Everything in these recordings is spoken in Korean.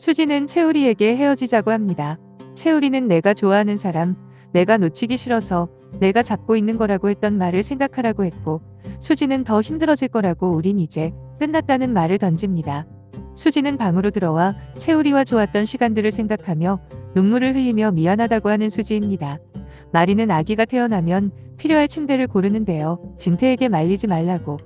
수지는 채우리에게 헤어지자고 합니다. 채우리는 내가 좋아하는 사람, 내가 놓치기 싫어서 내가 잡고 있는 거라고 했던 말을 생각하라고 했고, 수지는 더 힘들어질 거라고 우린 이제 끝났다는 말을 던집니다. 수지는 방으로 들어와 채우리와 좋았던 시간들을 생각하며 눈물을 흘리며 미안하다고 하는 수지입니다. 마리는 아기가 태어나면 필요할 침대를 고르는데요. 진태에게 말리지 말라고.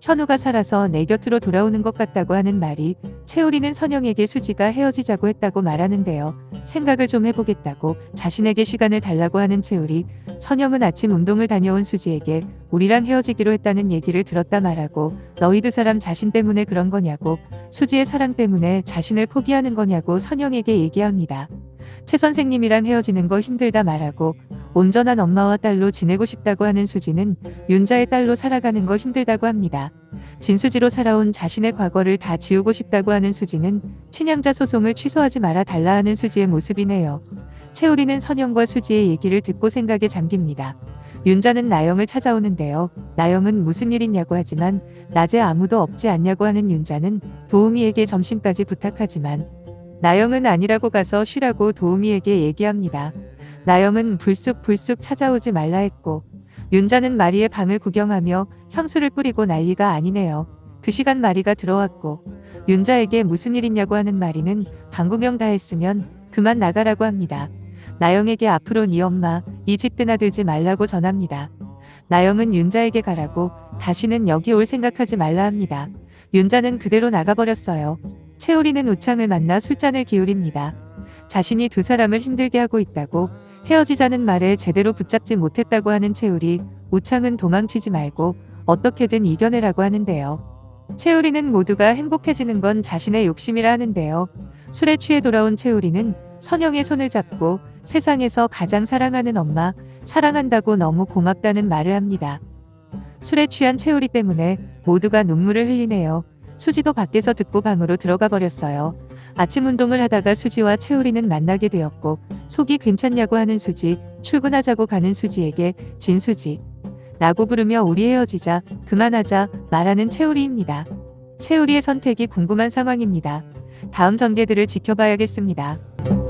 현우가 살아서 내 곁으로 돌아오는 것 같다고 하는 말이 채우리는 선영에게 수지가 헤어지자고 했다고 말하는데요. 생각을 좀 해보겠다고 자신에게 시간을 달라고 하는 채우리. 선영은 아침 운동을 다녀온 수지에게 우리랑 헤어지기로 했다는 얘기를 들었다 말하고 너희 두 사람 자신 때문에 그런 거냐고 수지의 사랑 때문에 자신을 포기하는 거냐고 선영에게 얘기합니다. 최 선생님이랑 헤어지는 거 힘들다 말하고 온전한 엄마와 딸로 지내고 싶다고 하는 수지는 윤자의 딸로 살아가는 거 힘들다고 합니다. 진수지로 살아온 자신의 과거를 다 지우고 싶다고 하는 수지는 친양자 소송을 취소하지 말아 달라 하는 수지의 모습이네요. 채우리는 선영과 수지의 얘기를 듣고 생각에 잠깁니다. 윤자는 나영을 찾아오는데요. 나영은 무슨 일 있냐고 하지만 낮에 아무도 없지 않냐고 하는 윤자는 도우미에게 점심까지 부탁하지만 나영은 아니라고 가서 쉬라고 도우미에게 얘기합니다. 나영은 불쑥불쑥 찾아오지 말라 했고 윤자는 마리의 방을 구경하며 향수를 뿌리고 난리가 아니네요. 그 시간 마리가 들어왔고 윤자에게 무슨 일 있냐고 하는 마리는 방구경 다 했으면 그만 나가라고 합니다. 나영에게 앞으로 네 엄마 이 집 드나들지 말라고 전합니다. 나영은 윤자에게 가라고 다시는 여기 올 생각하지 말라 합니다. 윤자는 그대로 나가버렸어요. 채우리는 우창을 만나 술잔을 기울입니다. 자신이 두 사람을 힘들게 하고 있다고 헤어지자는 말에 제대로 붙잡지 못했다고 하는 채우리, 우창은 도망치지 말고 어떻게든 이겨내라고 하는데요. 채우리는 모두가 행복해지는 건 자신의 욕심이라 하는데요. 술에 취해 돌아온 채우리는 선영의 손을 잡고 세상에서 가장 사랑하는 엄마, 사랑한다고 너무 고맙다는 말을 합니다. 술에 취한 채우리 때문에 모두가 눈물을 흘리네요. 수지도 밖에서 듣고 방으로 들어가 버렸어요. 아침 운동을 하다가 수지와 채우리는 만나게 되었고 속이 괜찮냐고 하는 수지, 출근하자고 가는 수지에게 진수지 라고 부르며 우리 헤어지자, 그만하자 말하는 채우리입니다. 채우리의 선택이 궁금한 상황입니다. 다음 전개들을 지켜봐야겠습니다.